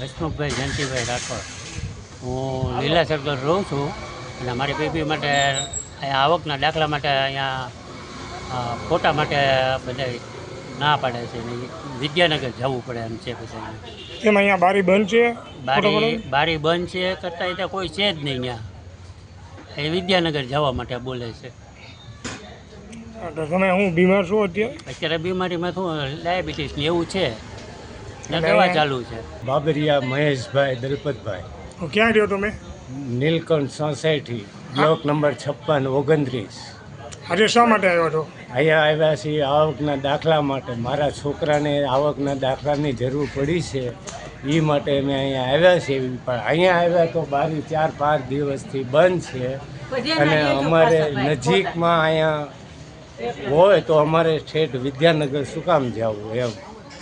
હસમુખભાઈ જયંતિભાઈ રાઠોડ. હું લીલા સર્કલ રહું છું અને મારી બેબી માટે અહીંયા આવકના દાખલા માટે અહીંયા ફોટા માટે બધા ના પાડે છે વિદ્યાનગર જવું પડે એમ છે પછી કેમ અહીંયા બારી બંધ છે? બારી બારી બંધ છે કરતાં ત્યાં કોઈ છે જ નહીં અહીંયા. એ વિદ્યાનગર જવા માટે બોલે છે. તમે હું બીમાર છું અત્યારે? અત્યારે બીમારીમાં શું ડાયાબિટીસ ને એવું છે. દવા ચાલુ છે? બાબરિયા મહેશભાઈ દલપતભાઈ. ક્યાં રહ્યો તમે? નીલકંઠ સોસાયટી બ્લોક નંબર છપ્પન ઓગણત્રીસ. આજે શા માટે આવ્યો છો? અહીંયા આવ્યા છીએ આવકના દાખલા માટે. મારા છોકરાને આવકના દાખલાની જરૂર પડી છે. એ માટે અમે અહીંયા આવ્યા છીએ. પણ અહીંયા આવ્યા તો બારી ચાર પાંચ દિવસથી બંધ છે. અને અમારે નજીકમાં અહીંયા હોય તો અમારે ઠેઠ વિદ્યાનગર શું કામ જવું એમ.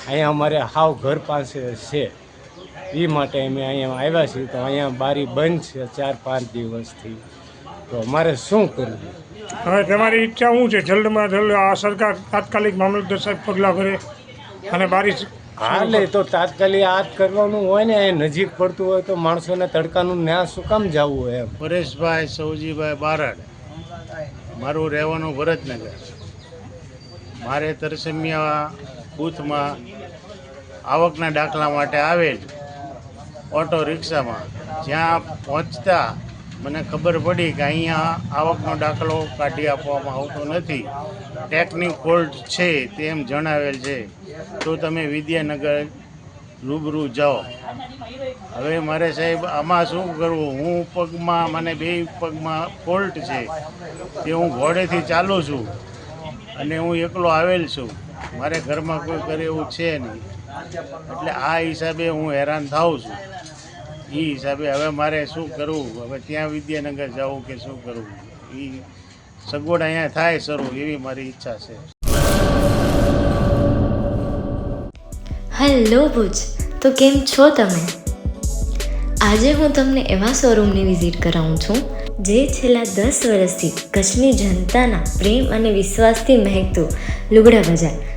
અહીંયા અમારે હાવ ઘર પાસે છે. એ માટે અમે અહીંયા આવ્યા છીએ. તો અહીંયા બારી બંધ છે ચાર પાંચ દિવસથી. તો અમારે શું કરવું? હવે તમારી ઈચ્છા શું છે? જલ્દમાં જલ્દ આ સરકાર તાત્કાલિક મામલતદાર સાહેબ પગલાં ભરે અને બારી હાલે તો તાત્કાલિક આ કરવાનું હોય ને એ નજીક પડતું હોય તો માણસોને તડકાનું ન્યા શું કામ જવું એમ? પરેશભાઈ સૌજીભાઈ બારડ મારું રહેવાનું ભરતનગર. મારે તરસમિયા બૂથમાં આવકના દાખલા માટે આવેલ ઓટો રિક્ષામાં. જ્યાં પહોંચતા મને ખબર પડી કે અહીંયા આવકનો દાખલો કાઢી આપવામાં આવતો નથી. ટેકનિક ફોલ્ટ છે તેમ જણાવેલ છે. તો તમે વિદ્યાનગર રૂબરૂ જાઓ. હવે મારે સાહેબ, આમાં શું કરવું? હું પગમાં, મને બે પગમાં ફોલ્ટ છે. તે હું ઘોડેથી ચાલું છું અને હું એકલો આવેલ છું. મારે ઘરમાં કોઈ કરે એવું છે નહીં. એટલે આ હિસાબે હું હેરાન થાઉં છું. એ હિસાબે હવે મારે શું કરવું? હવે ત્યાં વિદ્યાનગર જવું કે શું કરવું? એ સગવડ અહીંયા થાય શરૂ, એવી મારી ઈચ્છા છે. હેલો ભુજ, તો કેમ છો તમે? આજે હું તમને એવા શોરૂમની વિઝિટ કરાવું છું, જે છેલ્લા દસ વર્ષથી કચ્છની જનતાના પ્રેમ અને વિશ્વાસથી મહેકતું લુગડા બજાર